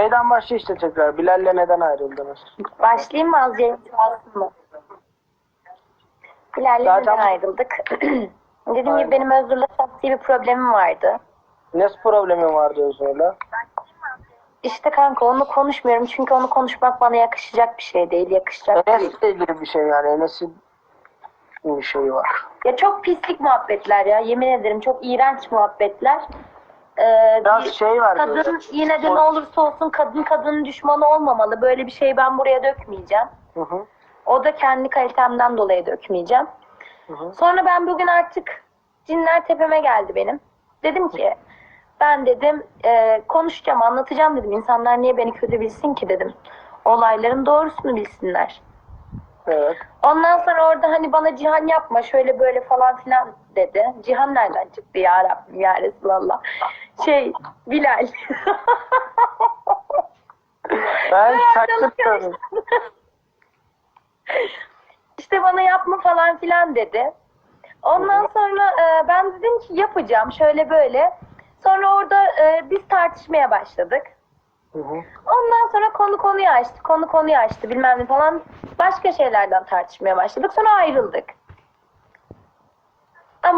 Şeyden başla işte tekrar. Bilal'le neden ayrıldınız? Başlayayım mı az yayın çalsın mı? Bilal'le Zaten- neden ayrıldık? Dediğim Aynen. gibi benim Özgür'le şahsi bir problemim vardı. Ne problemi vardı Özgür'le? İşte kanka onu konuşmuyorum çünkü onu konuşmak bana yakışacak bir şey değil, yakışacak değil. Enes'le ilgili bir şey yani. Enes'in bir şeyi var. Ya çok pislik muhabbetler ya yemin ederim çok iğrenç muhabbetler. Ee, Biraz bir- şey var. kadın böyle. yine de ne olursa olsun kadın kadının düşmanı olmamalı. Böyle bir şey ben buraya dökmeyeceğim. Hı hı. O da kendi kalitemden dolayı dökmeyeceğim. Hı hı. Sonra ben bugün artık cinler tepeme geldi benim. Dedim ki ben dedim e, konuşacağım anlatacağım dedim. İnsanlar niye beni kötü bilsin ki dedim. Olayların doğrusunu bilsinler. Evet. Ondan sonra orada hani bana cihan yapma şöyle böyle falan filan dedi. Cihan nereden çıktı ya Rabbim ya Resulallah. Şey Bilal. Ben çaktırmıyorum. arkadaşlar. işte bana yapma falan filan dedi. Ondan sonra e, ben dedim ki yapacağım şöyle böyle. Sonra orada e, biz tartışmaya başladık. Hı hı. Ondan sonra konu konuyu açtı, konu konuyu açtı bilmem ne falan. Başka şeylerden tartışmaya başladık. Sonra ayrıldık.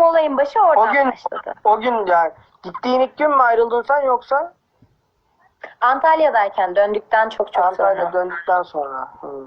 Ama olayın başı oradan O gün, başladı. o gün yani gittiğin ilk gün mü ayrıldın sen yoksa Antalya'dayken döndükten çok çok Antalya'ya sonra. döndükten sonra? Hı.